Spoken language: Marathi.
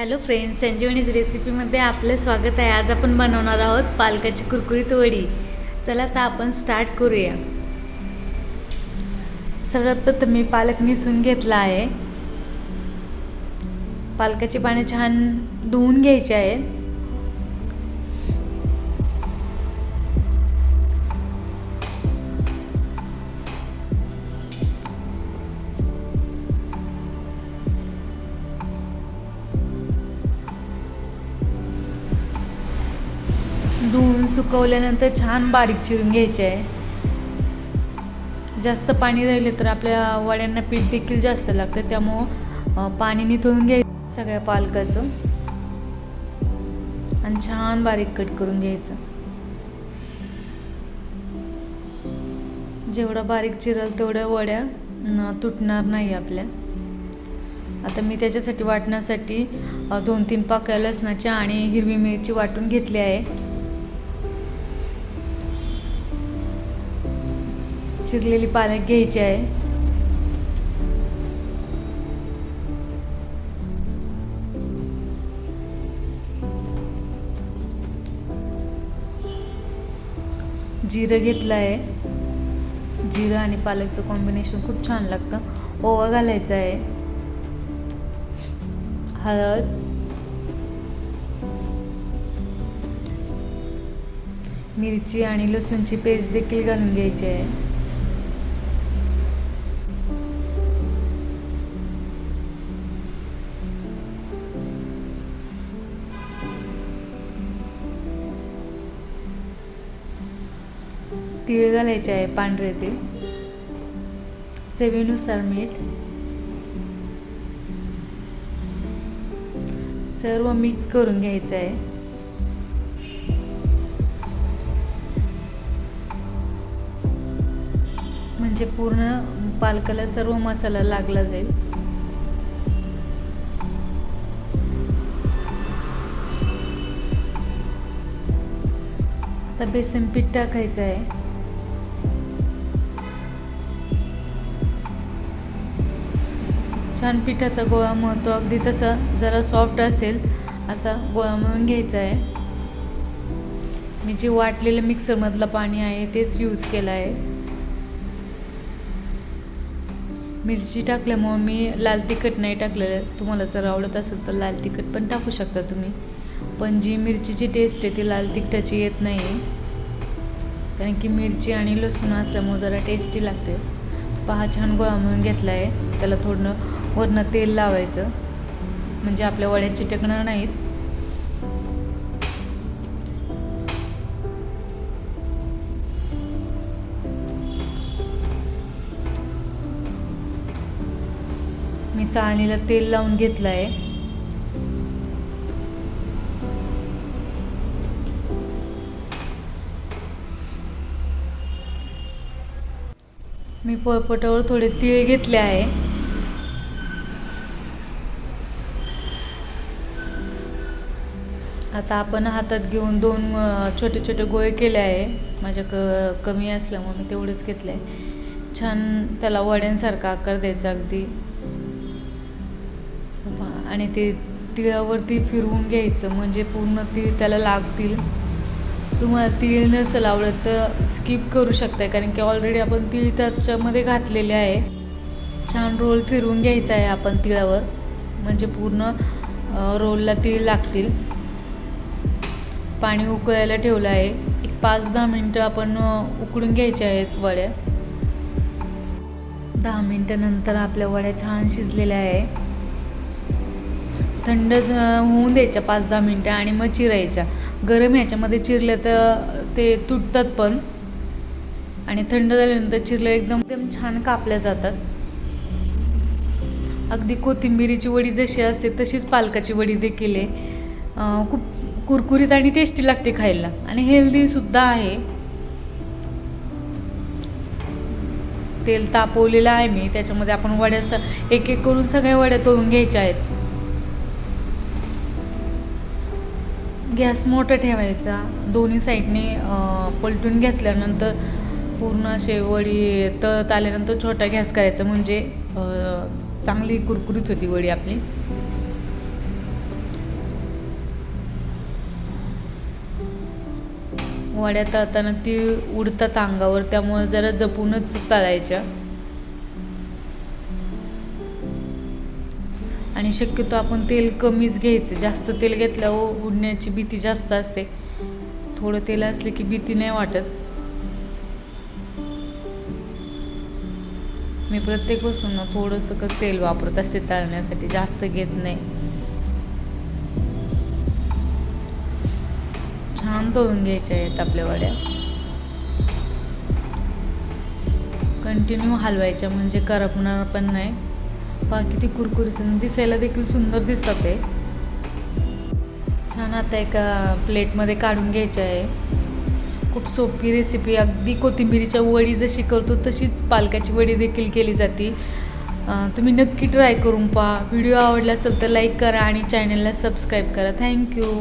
हॅलो फ्रेंड्स संजीवनीज रेसिपीमध्ये आपलं स्वागत आहे. आज आपण बनवणार आहोत पालकाची कुरकुरीत वडी. चला तर आपण स्टार्ट करूया. सर्वात प्रथम मी पालक निसून घेतला आहे. पालकाची पाने छान धुवून घ्यायचे आहेत सुकवल्यानंतर छान बारीक चिरून घ्यायचे आहे. जास्त पाणी राहिले तर आपल्या वड्यांना पीठ देखील जास्त लागतं त्यामुळं पाणी निथळून घ्याय सगळ्या पालकाचं. आणि छान बारीक कट करून घ्यायचं. जेवढा बारीक चिरल तेवढ्या वड्या तुटणार नाही आपल्या. आता मी त्याच्यासाठी वाटण्यासाठी दोन तीन पाकळ्या लसणाच्या आणि हिरवी मिरची वाटून घेतली आहे. चिरलेली पालक घ्यायची आहे. जिरं घेतलं आहे. जिरं आणि पालकचं कॉम्बिनेशन खूप छान लागतं. ओवा घालायचा आहे. हळद. मिरची आणि लसूणची पेस्ट देखील घालून घ्यायची आहे. तिळ घालायचे आहे पांढरे तीळ. चवीनुसार मीठ. सर्व मिक्स करून घ्यायचं आहे. म्हणजे पूर्ण पालकाला सर्व मसाला लागला जाईल. आता बेसन पीठ टाकायचं आहे. छान पिठाचा गोळा मळतो अगदी तसा जरा सॉफ्ट असेल असा गोळा मळून घ्यायचा आहे. मी जे वाटलेलं मिक्सरमधलं पाणी आहे तेच यूज केलं आहे. मिरची टाकल्यामुळं मी लाल तिखट नाही टाकलेलं. तुम्हाला जर आवडत असेल तर लाल तिखट पण टाकू शकता तुम्ही. पण जी मिरचीची टेस्ट आहे ती लाल तिखटाची येत नाही आहे कारण की मिरची आणि लसूण असल्यामुळं जरा टेस्टी लागते. पहा छान गोळा म्हणून घेतला आहे त्याला थोडं वरनं तेल लावायचं. म्हणजे आपल्या वड्या चिटकणार नाहीत. मी चाळणीला तेल लावून घेतलं आहे मी पोळपटावर थोडे तीळ घेतले आहे. आता आपण हातात घेऊन दोन छोटे छोटे गोळे केले आहे. माझ्या क कमी असल्यामुळे मी तेवढेच घेतले. आहे छान त्याला वड्यांसारखा आकार द्यायचा अगदी. आणि ते तिळावरती फिरवून घ्यायचं म्हणजे पूर्ण तीळ त्याला लागतील. तुम्हाला तीळ नसेल आवडत तर स्किप करू शकताय कारण की ऑलरेडी आपण तीळ त्याच्यामध्ये घातलेले आहे. छान रोल फिरवून घ्यायचा आहे आपण तिळावर. म्हणजे पूर्ण रोलला तीळ लागतील. पाणी उकळायला ठेवलं आहे. एक पाच दहा मिनटं आपण उकळून घ्यायचे आहेत वड्या. दहा मिनटानंतर आपल्या वड्या छान शिजलेल्या आहे. थंड होऊन द्यायच्या पाच दहा मिनटं आणि मग चिरायच्या. गरम ह्याच्यामध्ये चिरलं तर ते तुटतात पण. आणि थंड झाल्यानंतर चिरलं एकदम एकदम छान कापल्या जातात. अगदी कोथिंबिरीची वडी जशी असते तशीच पालकाची वडी देखील आहे. खूप कुरकुरीत आणि टेस्टी लागते खायला. आणि हेल्दीसुद्धा आहे. तेल तापवलेलं आहे मी. त्याच्यामध्ये आपण वड्या एक एक करून सगळ्या वड्या तळून घ्यायच्या आहेत. गॅस मोठा ठेवायचा. दोन्ही साईडने पलटून घेतल्यानंतर पूर्ण असे वडी तळत आल्यानंतर छोटा गॅस करायचा. म्हणजे चांगली कुरकुरीत होती वडी आपली. वड्या तळताना ती उडतात अंगावर त्यामुळे जरा जपूनच तळायच्या आणि शक्यतो आपण तेल कमीच घ्यायचं. जास्त तेल घेतल्यावर उडण्याची भीती जास्त असते. थोडं तेल असले की भीती नाही वाटत. मी प्रत्येक वस्तूंना थोडंसं कसं तेल वापरत असते तळण्यासाठी जास्त घेत नाही. छान तळून घ्यायच्या आहेत आपल्या वड्या. कंटिन्यू हलवायच्या म्हणजे करपणार पण नाही. पहा किती कुरकुरीत दिसायला देखील सुंदर दिसतात ते. छान आता एका प्लेटमध्ये काढून घ्यायचे आहे. खूप सोपी रेसिपी अगदी कोथिंबिरीच्या वडी जशी करतो तशीच पालकाची वडी देखील केली जाते. तुम्ही नक्की ट्राय करून पहा. व्हिडिओ आवडला असेल तर लाईक करा आणि चॅनलला सबस्क्राईब करा. थँक्यू